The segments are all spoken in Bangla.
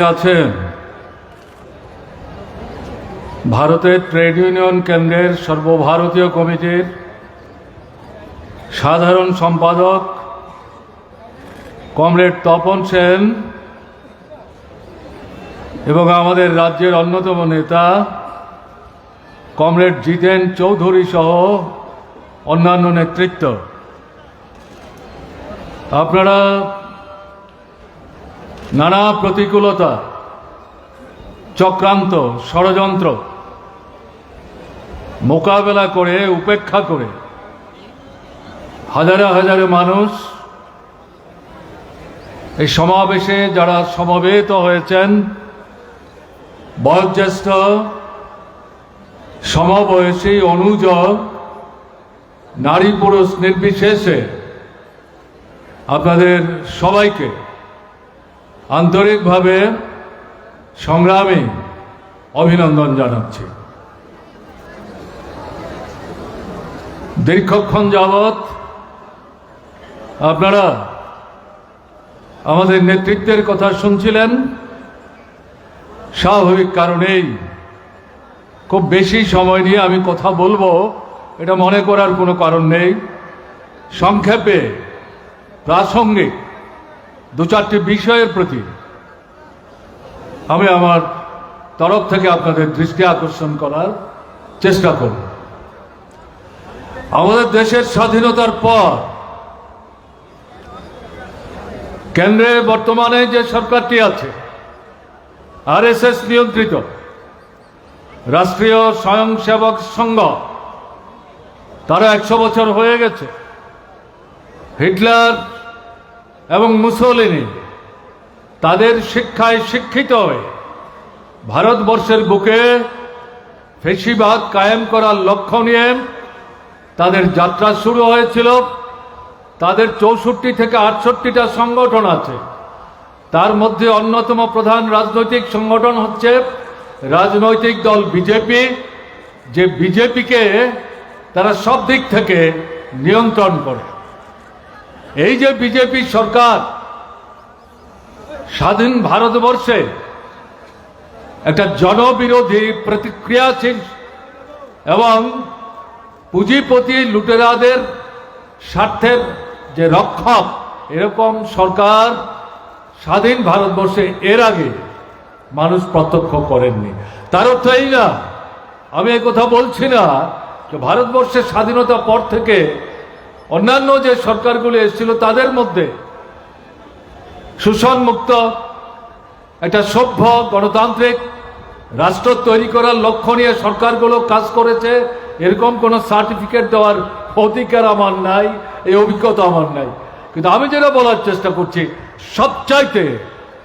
আছেন? ভারতের ট্রেড ইউনিয়ন কেন্দ্রের সর্বভারতীয় কমিটির সাধারণ সম্পাদক কমরেড তপন সেন এবং আমাদের রাজ্যের অন্যতম নেতা কমরেড জিতেন চৌধুরী সহ অন্যান্য নেতৃত্ব। আপনারা নানা প্রতিকূলতা, চক্রান্ত, ষড়যন্ত্র মোকাবেলা করে, উপেক্ষা করে হাজারে হাজারে মানুষ এই সমাবেশে যারা সমবেত হয়েছেন, বয়োজ্যেষ্ঠ, সমবয়সী, অনুজ, নারী পুরুষ নির্বিশেষে আপনাদের সবাইকে আন্তরিকভাবে সংগ্রামে অভিনন্দন জানাচ্ছি। দীর্ঘক্ষণ যাবৎ আপনারা আমাদের নেতৃত্বের কথা শুনছিলেন। স্বাভাবিক কারণেই খুব বেশি সময় নিয়ে আমি কথা বলব, এটা মনে করার কোনো কারণ নেই। সংক্ষেপে প্রাসঙ্গিক দু চারটি বিষয়ের প্রতি আমি আমার তরফ থেকে আপনাদের দৃষ্টি আকর্ষণ করার চেষ্টা করব। আমাদের দেশের স্বাধীনতার পর কেন্দ্রে বর্তমানে যে সরকারটি আছে, আরএসএস নিয়ন্ত্রিত রাষ্ট্রীয় স্বয়ংসেবক সংঘ তারা একশো বছর হয়ে গেছে। হিটলার এবং মুসলিনী তাদের শিক্ষায় শিক্ষিত হয়ে ভারতবর্ষের বুকে ফেসিবাদ কায়েম করার লক্ষ্য নিয়ে তাদের যাত্রা শুরু হয়েছিল। তাদের চৌষট্টি থেকে আটষট্টিটা সংগঠন আছে। তার মধ্যে অন্যতম প্রধান রাজনৈতিক সংগঠন হচ্ছে রাজনৈতিক দল বিজেপি, যে বিজেপিকে তারা সব দিক থেকে নিয়ন্ত্রণ করে। এই যে বিজেপি সরকার স্বাধীন ভারতবর্ষে একটা জনবিরোধী প্রতিক্রিয়াশীল এবং পুঁজিপতি লুটেরাদের স্বার্থের যে রক্ষক, এরকম সরকার স্বাধীন ভারতবর্ষে এর আগে মানুষ প্রত্যক্ষ করেননি। তার অর্থ এই না, আমি কথা বলছি না যে ভারতবর্ষের স্বাধীনতা পর থেকে অন্যান্য যে সরকারগুলো এসেছিল তাদের মধ্যে শোষণ মুক্ত, একটা সভ্য, গণতান্ত্রিক রাষ্ট্র তৈরি করার লক্ষ্য নিয়ে সরকারগুলো কাজ করেছে, এরকম কোনো সার্টিফিকেট দেওয়ার অধিকার আমার নাই, এই অভিজ্ঞতা আমার নাই। কিন্তু আমি যেটা বলার চেষ্টা করছি, সবচাইতে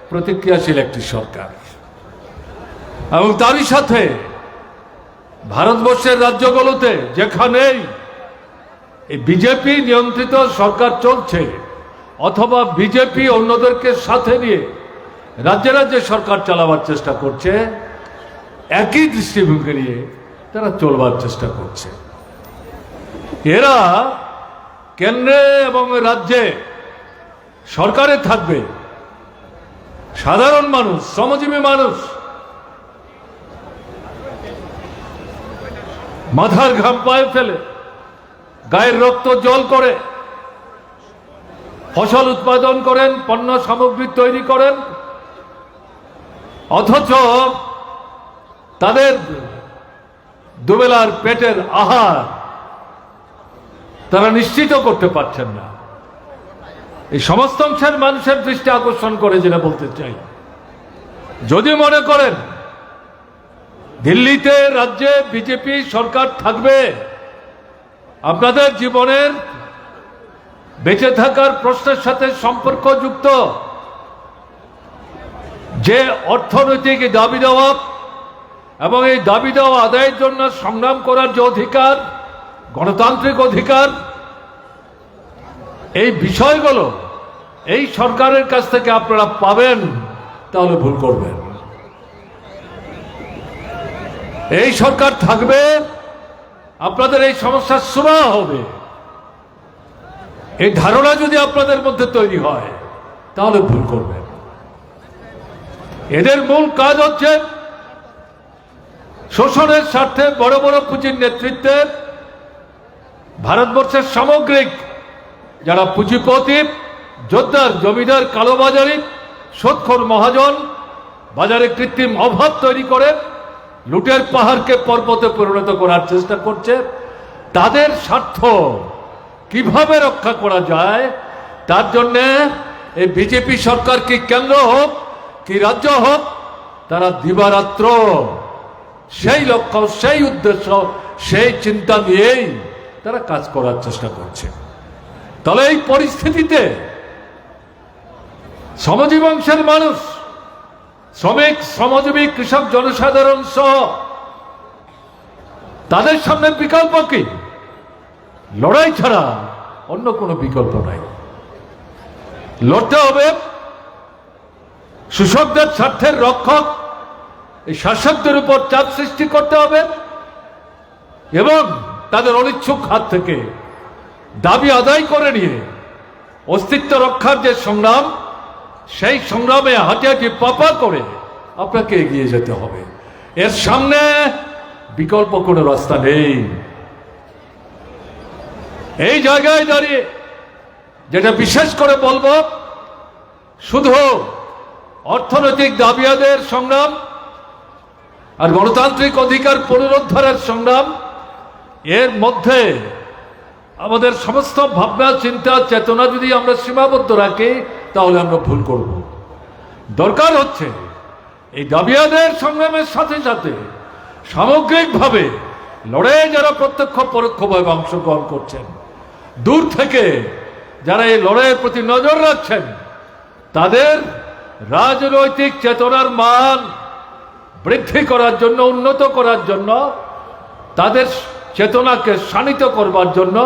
প্রতিক্রিয়াশীল একটি সরকার। এবং তারই সাথে ভারতবর্ষের রাজ্যগুলোতে যেখানেই এই বিজেপি নিয়ন্ত্রিত সরকার চলছে, অথবা বিজেপি অন্যদেরকে সাথে নিয়ে রাজ্যে রাজ্যে সরকার চালাবার চেষ্টা করছে, একই দৃষ্টিভঙ্গি নিয়ে তারা চলবার চেষ্টা করছে। এরা কেন্দ্রে এবং রাজ্যে সরকারে থাকবে, সাধারণ মানুষ, শ্রমজীবী মানুষ। মাথার ঘাম পায়ে ফেলে। গায়ের রক্ত জল করে, ফসল উৎপাদন করেন, পণ্য সামগ্রী তৈরি করেন, অথচ তাদের দুবেলার পেটের আহার তারা নিশ্চিত করতে পারছেন না। এই সমস্ত অংশের মানুষের দৃষ্টি আকর্ষণ করে যেটা বলতে চাই। যদি মনে করেন, দিল্লিতে রাজ্যে বিজেপি সরকার থাকবে আপনাদের জীবনের বেঁচে থাকার প্রশ্নের সাথে সম্পর্কযুক্ত যে অর্থনৈতিক দাবি দেওয়া এবং এই দাবি দেওয়া আদায়ের জন্য সংগ্রাম করার যে অধিকার, গণতান্ত্রিক অধিকার, এই বিষয়গুলো এই সরকারের কাছ থেকে আপনারা পাবেন, তাহলে ভুল করবেন। এই সরকার থাকবে আপনাদের এই সমস্যার সুরাহা হবে। এই ধারণা যদি আপনাদের মধ্যে তৈরি হয়, তাহলে ভুল করবেন। এদের মূল কাজ হচ্ছে শোষণের স্বার্থে বড় বড় পুঁজির নেতৃত্বে ভারতবর্ষের সামগ্রিক যারা পুঁজিপতি, যোদ্ধার, জমিদার কালোবাজারি সৎখর মহাজন, বাজারে কৃত্রিম অভাব তৈরি করে লুটের পাহাড়কে পর্বতে পরিণত করার চেষ্টা করছে। তাদের স্বার্থ কীভাবে রক্ষা করা যায়? তার জন্যে এই বিজেপি সরকার কি কেন্দ্র হোক, কি রাজ্য হোক, তারা দিবারাত্র। সেই লক্ষ্য, সেই উদ্দেশ্য, সেই চিন্তা নিয়েই তারা কাজ করার চেষ্টা করছে। তাহলে এই পরিস্থিতিতে শ্রমজীবী অংশের মানুষ শ্রমিক, শ্রমজীবী, কৃষক, জনসাধারণ সহ তাদের সামনে বিকল্প কি? লড়াই ছাড়া অন্য কোনো বিকল্প নাই। লড়তে হবে শোষকদের স্বার্থের রক্ষক, এই শাসকদের উপর চাপ সৃষ্টি করতে হবে এবং তাদের অনিচ্ছুক হাত থেকে দাবি আদায় করে নিয়ে অস্তিত্ব রক্ষার যে সংগ্রাম সেই সংগ্রামে হাঁটি পাপা করে আপনাকে এগিয়ে যেতে হবে। এর সামনে বিকল্প কোনো রাস্তা নেই। এই জায়গায় দাঁড়িয়ে যেটা বিশেষ করে বলব, শুধু অর্থনৈতিক দাবিয়াদের সংগ্রাম আর গণতান্ত্রিক অধিকার পুনরুদ্ধারের সংগ্রাম, এর মধ্যে আমাদের সমস্ত ভাবনা, চিন্তা, চেতনা যদি আমরা সীমাবদ্ধ রাখি তাহলে আমরা ভুল করব। দরকার হচ্ছে এই দাবিয়াদের সংগ্রামের সাথে সাথে সামগ্রিকভাবে লড়াইয়ে যারা প্রত্যক্ষ, পরোক্ষভাবে অংশগ্রহণ করছেন, দূর থেকে যারা এই লড়াইয়ের প্রতি নজর রাখছেন, তাদের রাজনৈতিক চেতনার মান বৃদ্ধি করার জন্য, উন্নত করার জন্য, তাদের চেতনাকে শানিত করবার জন্য,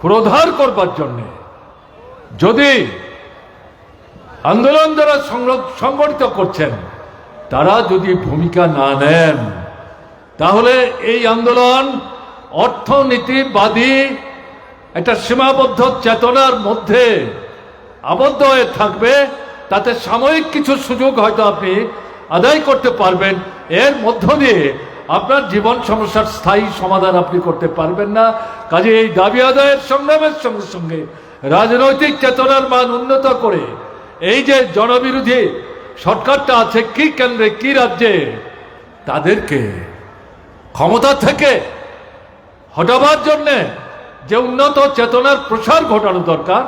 ক্রোধার করবার জন্যে যদি আন্দোলন যারা সংগঠিত করছেন। তারা যদি ভূমিকা না নেন, তাহলে এই আন্দোলন অর্থনীতিবাদী একটা সীমাবদ্ধ চেতনার মধ্যে আবদ্ধ হয়ে থাকবে। তাতে সাময়িক কিছু সুযোগ হয়তো আপনি আদায় করতে পারবেন। এর মধ্য দিয়ে আপনার জীবন সমস্যার স্থায়ী সমাধান আপনি করতে পারবেন না। কাজে এই দাবি আদায়ের সংগ্রামের সঙ্গে সঙ্গে রাজনৈতিক চেতনার মান উন্নত করে এই যে জনবিরোধী সরকারটা আছে, কি কেন্দ্রে, কি রাজ্যে? তাদেরকে ক্ষমতা থেকে হটাবার জন্যে যে উন্নত চেতনার প্রসার ঘটানো দরকার,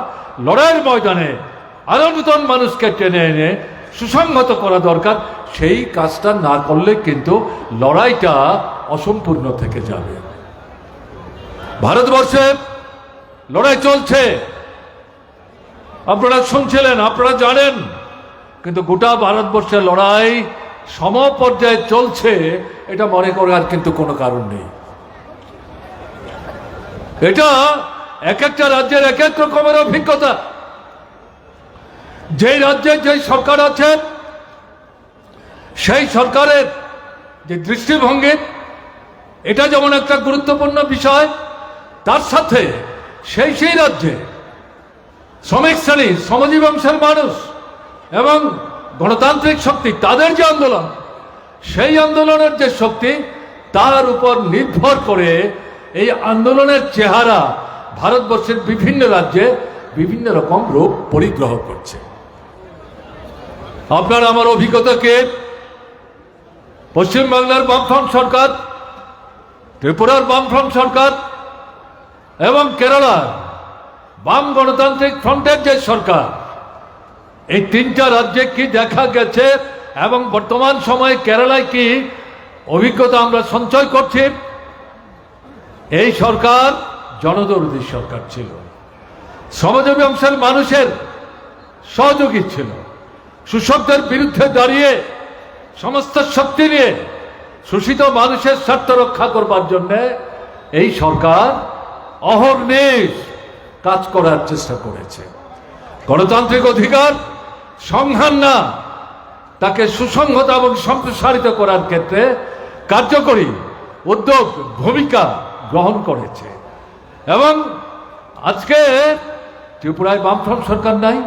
লড়াইয়ের ময়দানে আরও নূতন মানুষকে টেনে এনে সুসংহত করা দরকার, সেই কাজটা না করলে কিন্তু লড়াইটা অসম্পূর্ণ থেকে যাবে। ভারতবর্ষে লড়াই চলছে। আপনারা শুনছিলেন, আপনারা জানেন, কিন্তু গোটা ভারতবর্ষের লড়াই সম পর্যায়ে চলছে, এটা মনে করার কিন্তু কোনো কারণ নেই। এটা এক একটা রাজ্যের এক এক রকমের অভিজ্ঞতা। যেই রাজ্যে যেই সরকার আছে সেই সরকারের যে দৃষ্টিভঙ্গি, এটা যেমন একটা গুরুত্বপূর্ণ বিষয়, তার সাথে সেই সেই রাজ্যে শ্রমিক শ্রেণি শ্রমজীবী অংশের মানুষ এবং গণতান্ত্রিক শক্তি, তাদের যে আন্দোলন, সেই আন্দোলনের যে শক্তি, তার উপর নির্ভর করে এই আন্দোলনের চেহারা ভারতবর্ষের বিভিন্ন রাজ্যে বিভিন্ন রকম রূপ পরিগ্রহ করছে। আপনার আমার অভিজ্ঞতাকে পশ্চিমবাংলার বামফ্রন্ট সরকার, ত্রিপুরার বামফ্রন্ট সরকার এবং কেরালার বাম গণতান্ত্রিক ফ্রন্টের যে সরকার, এই তিনটা রাজ্যে কি দেখা গেছে এবং বর্তমান সময়ে কেরালায় কি অভিজ্ঞতা আমরা সঞ্চয় করছি? এই সরকার জনদরদী সরকার ছিল। শ্রমজীবী অংশের মানুষের সহযোগী ছিল। শোষকদের বিরুদ্ধে দাঁড়িয়ে সমস্ত শক্তি নিয়ে শোষিত মানুষের স্বার্থ রক্ষা করবার জন্যে এই সরকার অহর্নিশ কাজ করার চেষ্টা করেছে। গণতান্ত্রিক অধিকার সংহার না, তাকে সুসংহত এবং সম্প্রসারিত করার ক্ষেত্রে কার্যকরী উদ্যোগ, ভূমিকা গ্রহণ করেছে। এবং আজকে ত্রিপুরায় বামফ্রন্ট সরকার নাই,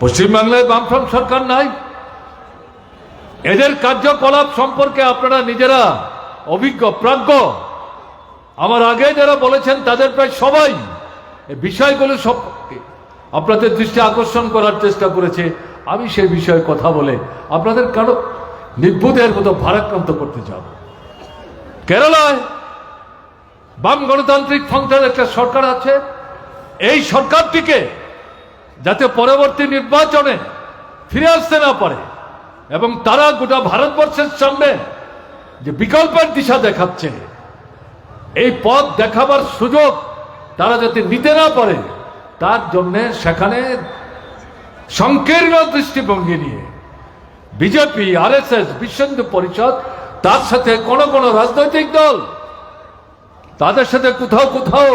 পশ্চিমবাংলায় বামফ্রন্ট সরকার নাই। এদের কার্যকলাপ সম্পর্কে আপনারা নিজেরা অভিজ্ঞ, প্রাজ্ঞ। আমার আগে যারা বলেছেন, তাদের প্রায় সবাই বিষয়গুলো সব আপনাদের দৃষ্টি আকর্ষণ করার চেষ্টা করেছে। আমি সেই বিষয়ে কথা বলে আপনাদের কারও নির্বুধের মতো ভারাক্রান্ত করতে যাব। কেরালায় বাম গণতান্ত্রিক ফ্রন্টের একটা সরকার আছে। এই সরকারটিকে যাতে পরবর্তী নির্বাচনে ফিরে আসতে না পারে এবং তারা গোটা ভারতবর্ষের সামনে যে বিকল্পের দিশা দেখাচ্ছে, এই পথ দেখাবার সুযোগ তারা যাতে নিতে না পারে, তার জন্যে সেখানে সংকীর্ণ দৃষ্টিভঙ্গি নিয়ে বিজেপি, আরএসএস বিশ্ব হিন্দু পরিষদ, তার সাথে কোন কোন রাজনৈতিক দল, তাদের সাথে কোথাও কোথাও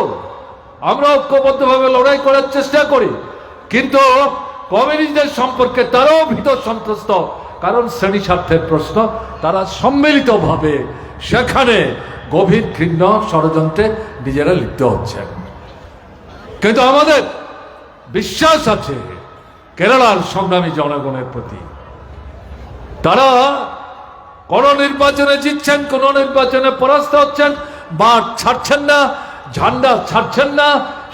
আমরা ঐক্যবদ্ধভাবে লড়াই করার চেষ্টা করি। কিন্তু কমিউনিস্টদের সম্পর্কে তারাও ভীত সন্ত্রস্ত, কারণ শ্রেণি স্বার্থের প্রশ্ন। তারা সম্মিলিতভাবে সেখানে গভীর ঘৃণ্য ষড়যন্ত্রে নিজেরা লিপ্ত হচ্ছেন। কিন্তু আমাদের বিশ্বাস আছে, কেরালার সংগ্রামী জনগণের প্রতি। তারা কোন নির্বাচনে জিতছেন, কোন নির্বাচনে পরাস্ত হচ্ছেন, মাঠ ছাড়ছেন না, ঝান্ডা ছাড়ছেন না,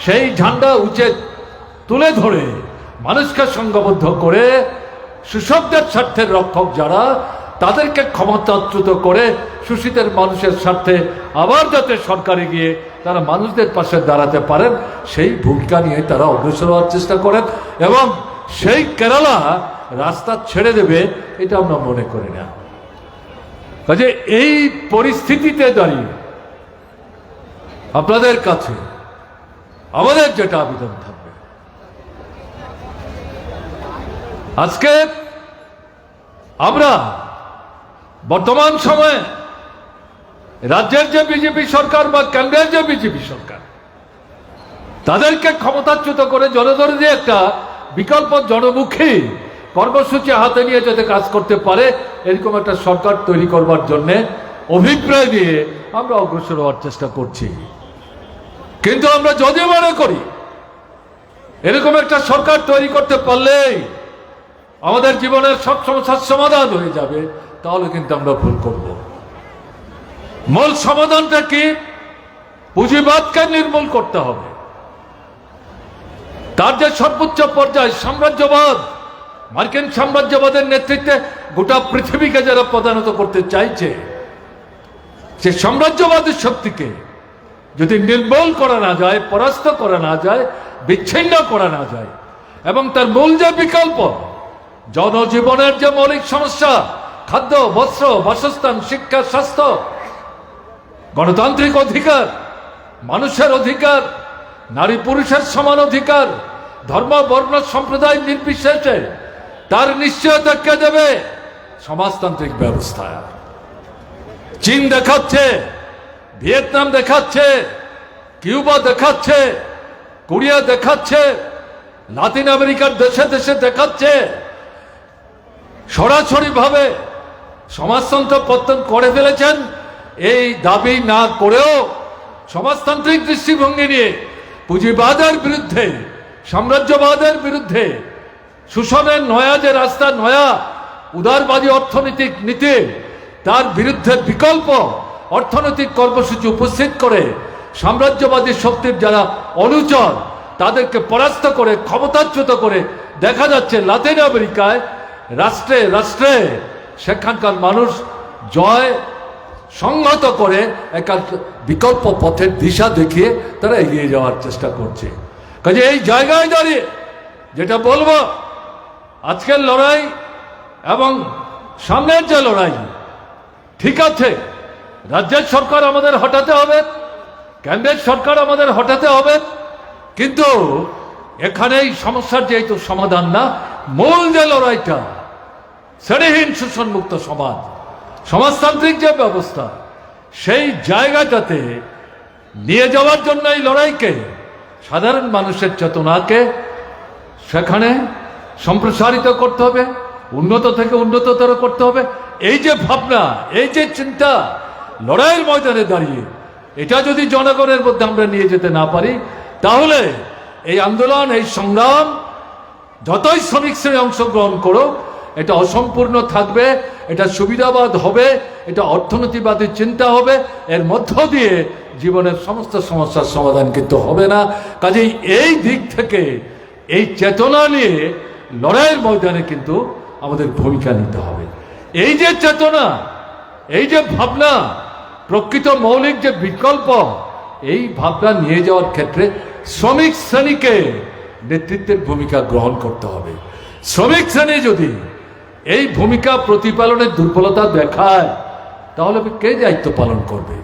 সেই ঝান্ডা উঁচে তুলে ধরে মানুষকে সংঘবদ্ধ করে, সুশব্দের স্বার্থের রক্ষক যারা, তাদেরকে ক্ষমতাচ্যুত করে, শোষিতের মানুষের স্বার্থে আবার যাতে সরকারে গিয়ে তারা মানুষদের পাশে দাঁড়াতে পারেন, সেই ভূমিকা নিয়ে তারা অগ্রসর হওয়ার চেষ্টা করেন এবং সেই কেরালা রাস্তা ছেড়ে দেবে, এটা আমরা মনে করি না। কাজে এই পরিস্থিতিতে দাঁড়িয়ে আপনাদের কাছে আমাদের যেটা আবেদন থাকবে। আজকে আমরা বর্তমান সময়ে রাজ্যের যে বিজেপি সরকার বা কেন্দ্রের যে বিজেপি সরকার, তাদেরকে ক্ষমতাচ্যুত করে জনদরদি একটা বিকল্প জনমুখী কর্মসূচি হাতে নিয়ে যাতে কাজ করতে পারে, এরকম একটা সরকার তৈরি করবার জন্য অভিপ্রায় দিয়ে আমরা অগ্রসর হওয়ার চেষ্টা করছি। কিন্তু আমরা যদি মনে করি, এরকম একটা সরকার তৈরি করতে পারলেই আমাদের জীবনের সব সমস্যার সমাধান হয়ে যাবে, তাহলে কিন্তু আমরা ভুল করব। মূল সমাধানটা কি? পুঁজিবাদকে নির্মূল করতে হবে। তার যে সর্বোচ্চ পর্যায়ে, সাম্রাজ্যবাদ, মার্কিন সাম্রাজ্যবাদের নেতৃত্বে গোটা পৃথিবীকে যারা প্রধানত করতে চাইছে, সে সাম্রাজ্যবাদের শক্তিকে যদি নির্মূল করা না যায়, পরাস্ত করা না যায়, বিচ্ছিন্ন করা না যায়, এবং তার মূল যে বিকল্প, জনজীবনের যে মৌলিক সমস্যা, খাদ্য, বস্ত্র, বাসস্থান, শিক্ষা, স্বাস্থ্য গণতান্ত্রিক অধিকার, মানুষের অধিকার, নারী পুরুষের সমান অধিকার, ধর্ম, বর্ণ, সম্প্রদায় নির্বিশেষে তার নিশ্চয়তা কে দেবে? সমাজতান্ত্রিক ব্যবস্থা। চীন দেখাচ্ছে, ভিয়েতনাম দেখাচ্ছে, কিউবা দেখাচ্ছে, কোরিয়া দেখাচ্ছে, লাতিন আমেরিকার দেশে দেশে দেখাচ্ছে। সরাসরি ভাবে সমাজতন্ত্র পত্তন করে ফেলেছেন এই দাবি না করেও সমাজতান্ত্রিক দৃষ্টিভঙ্গি নিয়ে পুঁজিবাদের বিরুদ্ধে, সাম্রাজ্যবাদের বিরুদ্ধে শোষণের নয়া যে রাস্তা, নয়া উদারবাদী অর্থনৈতিক নীতি, তার বিরুদ্ধে বিকল্প অর্থনৈতিক কর্মসূচি উপস্থিত করে সাম্রাজ্যবাদী শক্তির যারা অনুচর, তাদেরকে পরাস্ত করে, ক্ষমতাচ্যুত করে দেখা যাচ্ছে লাতিন আমেরিকায় রাষ্ট্রে রাষ্ট্রে সেখানকার মানুষ জয় সংহত করে একটা বিকল্প পথের দিশা দেখিয়ে তারা এগিয়ে যাওয়ার চেষ্টা করছে। কাজে এই জায়গায় দাঁড়িয়ে যেটা বলব, আজকের লড়াই এবং সামনের যে লড়াই, ঠিক আছে, রাজ্যের সরকার আমাদের হটাতে হবে, কেন্দ্রের সরকার আমাদের হটাতে হবে, কিন্তু এখানে এই সমস্যার যেহেতু সমাধান না, মূল যে লড়াইটা, শ্রেণীহীন শোষণমুক্ত সমাজ। সমাজতান্ত্রিক যে ব্যবস্থা, সেই জায়গাটাতে নিয়ে যাওয়ার জন্য এই লড়াইকে সাধারণ মানুষের চেতনাকে সেখানে সম্প্রসারিত করতে হবে, উন্নত থেকে উন্নততর করতে হবে। এই যে ভাবনা, এই যে চিন্তা লড়াইয়ের ময়দানে দাঁড়িয়ে, এটা যদি জনগণের মধ্যে আমরা নিয়ে যেতে না পারি, তাহলে এই আন্দোলন, এই সংগ্রাম, যতই শ্রমিক শ্রেণি অংশগ্রহণ করো এটা অসম্পূর্ণ থাকবে, এটা সুবিধাবাদ হবে, এটা অর্থনীতিবাদী চিন্তা হবে, এর মধ্য দিয়ে জীবনের সমস্ত সমস্যার সমাধান কিন্তু হবে না। কাজেই এই দিক থেকে, এই চেতনা নিয়ে লড়াইয়ের ময়দানে কিন্তু আমাদের ভূমিকা নিতে হবে। এই যে চেতনা, এই যে ভাবনা, প্রকৃত মৌলিক যে বিকল্প, এই ভাবনা নিয়ে যাওয়ার ক্ষেত্রে শ্রমিক শ্রেণীকে নেতৃত্বের ভূমিকা গ্রহণ করতে হবে। শ্রমিক শ্রেণি যদি এই ভূমিকা প্রতিপালনের দুর্বলতা দেখায়, তাহলে কে দায়িত্ব পালন করবে?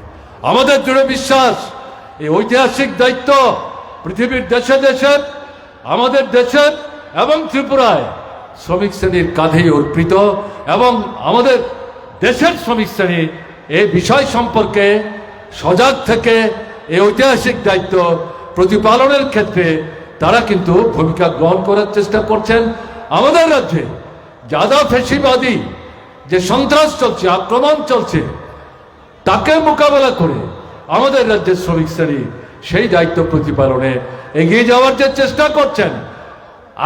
আমাদের দৃঢ় বিশ্বাস, এই ঐতিহাসিক দায়িত্ব পৃথিবীর দেশে দেশে, আমাদের দেশের এবং ত্রিপুরায় শ্রমিক শ্রেণির কাঁধেই অর্পিত এবং আমাদের দেশের শ্রমিক শ্রেণি এই বিষয় সম্পর্কে সজাগ থেকে এই ঐতিহাসিক দায়িত্ব প্রতিপালনের ক্ষেত্রে তারা কিন্তু ভূমিকা গ্রহণ করার চেষ্টা করছেন আমাদের রাজ্যে। যাদা ফেসিবাদী যে সন্ত্রাস চলছে, আক্রমণ চলছে, তাকে মোকাবেলা করে আমাদের রাজ্যের শ্রমিক শ্রেণি সেই দায়িত্ব প্রতিপালনে এগিয়ে যাওয়ার যে চেষ্টা করছেন।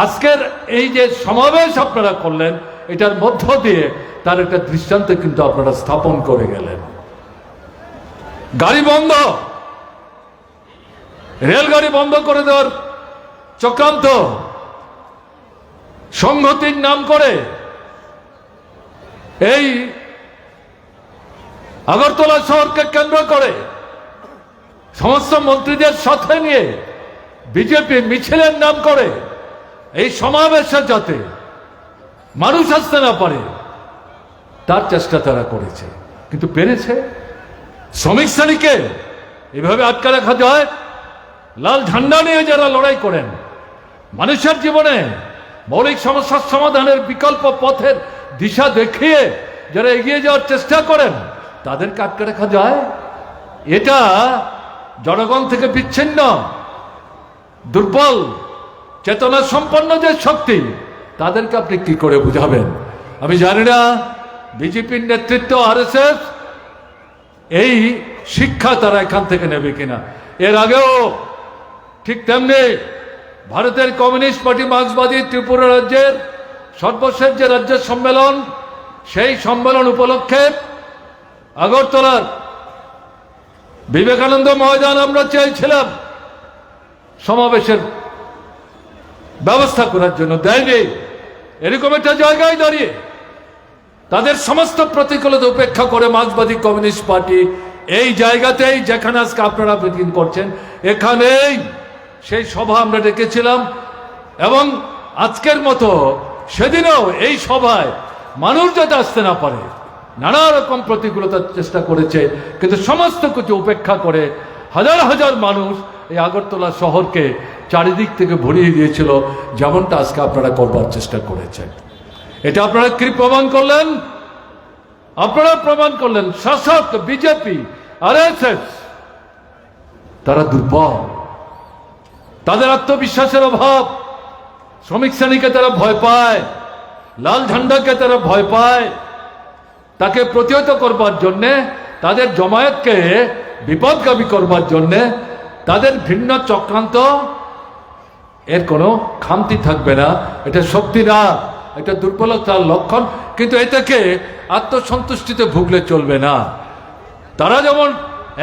আজকের এই যে সমাবেশ আপনারা করলেন, এটার মধ্য দিয়ে তার একটা দৃষ্টান্ত কিন্তু আপনারা স্থাপন করে গেলেন। গাড়ি বন্ধ। রেলগাড়ি বন্ধ করে দেওয়ার চক্রান্ত। সংহতির নাম করে এই আগরতলা শহরকে কেন্দ্র করে সমস্ত মন্ত্রীদের সাথে নিয়ে বিজেপি মিছিলের নাম করে এই সমাবেশে যাতে মানুষ আসতে না পারে, তার চেষ্টা তারা করেছে। কিন্তু পেরেছে? শ্রমিক শ্রেণীকে এভাবে আটকে রাখা যায়? লাল ঝান্ডা নিয়ে যারা লড়াই করেন, মানুষের জীবনে মৌলিক সমস্যার সমাধানের বিকল্প পথের দিশা দেখিয়ে যারা এগিয়ে যাওয়ার চেষ্টা করেন, তাদেরকে আটকে রাখা যায়। এটা জনগণ থেকে বিচ্ছিন্ন, দুর্বল চেতনা সম্পন্ন যে শক্তি, তাদেরকে আপনি কি করে বুঝাবেন? আমি জানি না, বিজেপির নেতৃত্ব আরএসএস এই শিক্ষা তারা এখান থেকে নেবে কিনা। এর আগেও ঠিক তেমনি ভারতের কমিউনিস্ট পার্টি মার্ক্সবাদী ত্রিপুরা রাজ্যের সর্বশেষ যে রাজ্য সম্মেলন, সেই সম্মেলন উপলক্ষে আগরতলার বিবেকানন্দ ময়দান আমরা চেয়েছিলাম। সমাবেশের ব্যবস্থা করার জন্য দেয়নি। এরকম একটা জায়গায় দাঁড়িয়ে তাদের সমস্ত প্রতিকূলতা উপেক্ষা করে মার্ক্সবাদী কমিউনিস্ট পার্টি এই জায়গাতেই, যেখানে আজকে আপনারা মিটিং করছেন, এখানেই সেই সভা আমরা ডেকেছিলাম এবং আজকের মতো সেদিনও এই সভায় মানুষ যাতে আসতে না পারে, নানা রকম প্রতিকূলতার চেষ্টা করেছে, কিন্তু সমস্ত কিছু উপেক্ষা করে হাজার হাজার মানুষ এই আগরতলা শহরকে চারিদিক থেকে ভরিয়ে দিয়েছিল, যেমনটা আজকে আপনারা করবার চেষ্টা করেছেন। এটা আপনারা কি প্রমাণ করলেন? আপনারা প্রমাণ করলেন, শাসক, বিজেপি আর তারা দুর্বল। তাদের আত্মবিশ্বাসের অভাব। শ্রমিক শ্রেণীকে তারা ভয় পায়, লাল ঝান্ডাকে তারা ভয় পায়। তাকে প্রতিহত করবার জন্যে, তাদের জমায়েতকে বিপদগামী করবার জন্যে, তাদের ভিন্ন চক্রান্ত, এর কোনো খামতি থাকবে না। এটা শক্তি না এটা দুর্বলতার লক্ষণ, কিন্তু এটাকে আত্মসন্তুষ্টিতে ভুগলে চলবে না। তারা যেমন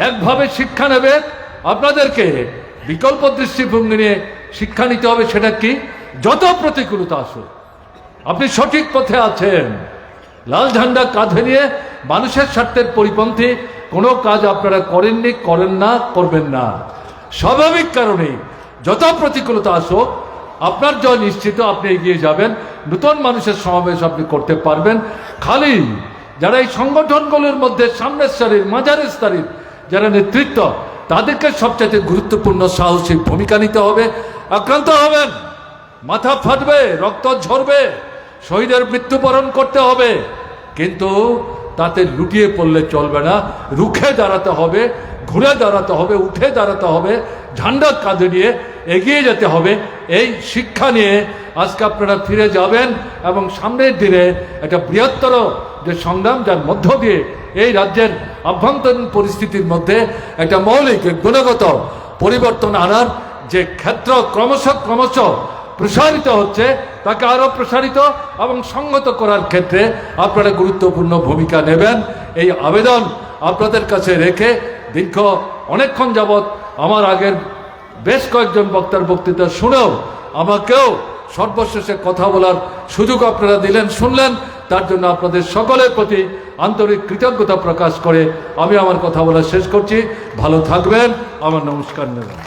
একভাবে শিক্ষা নেবে, আপনাদেরকে বিকল্প দৃষ্টিভঙ্গি নিয়ে শিক্ষা নিতে হবে, সেটা কি? যত প্রতিকূলতা আসুক আপনি সঠিক পথে আছেন। লাল ঝান্ডা কাঁধে নিয়ে মানুষের স্বার্থের পরিপন্থী, কোনো কাজ আপনারা করেননি, করেন না, করবেন না। স্বাভাবিক কারণেই যত প্রতিকূলতা আসুক আপনার জয় নিশ্চিত আপনি এগিয়ে যাবেন, নতুন মানুষের সমাবেশ আপনি করতে পারবেন। খালি যারা এই সংগঠনগুলোর মধ্যে সামনের সারির, মাঝারের সারির যারা নেতৃত্ব, তাদেরকে সবচাইতে গুরুত্বপূর্ণ সাহসী ভূমিকা নিতে হবে, আক্রান্ত হবেন। মাথা ফাটবে, রক্ত ঝরবে, শহীদের মৃত্যুবরণ করতে হবে। কিন্তু তাতে লুটিয়ে পড়লে চলবে না, রুখে দাঁড়াতে হবে, ঘুরে দাঁড়াতে হবে, উঠে দাঁড়াতে হবে, ঝান্ডা কাঁধে নিয়ে এগিয়ে যেতে হবে। এই শিক্ষা নিয়ে আজকে আপনারা ফিরে যাবেন এবং সামনের দিনে একটা বৃহত্তর যে সংগ্রাম, যার মধ্য দিয়ে এই রাজ্যের আভ্যন্তরীণ পরিস্থিতির মধ্যে একটা মৌলিক, গুণগত পরিবর্তন আনার যে ক্ষেত্র, ক্রমশ ক্রমশ প্রসারিত হচ্ছে, তাকে আরও প্রসারিত এবং সঙ্গত করার ক্ষেত্রে আপনারা গুরুত্বপূর্ণ ভূমিকা নেবেন। এই আবেদন আপনাদের কাছে রেখে দীর্ঘ অনেকক্ষণ যাবৎ আমার আগের বেশ কয়েকজন বক্তার বক্তৃতা শুনেও আমাকেও সর্বশেষে কথা বলার সুযোগ আপনারা দিলেন, শুনলেন। তার জন্য আপনাদের সকলের প্রতি আন্তরিক কৃতজ্ঞতা প্রকাশ করে আমি আমার কথা বলা শেষ করছি। ভালো থাকবেন। আমার নমস্কার নেবেন।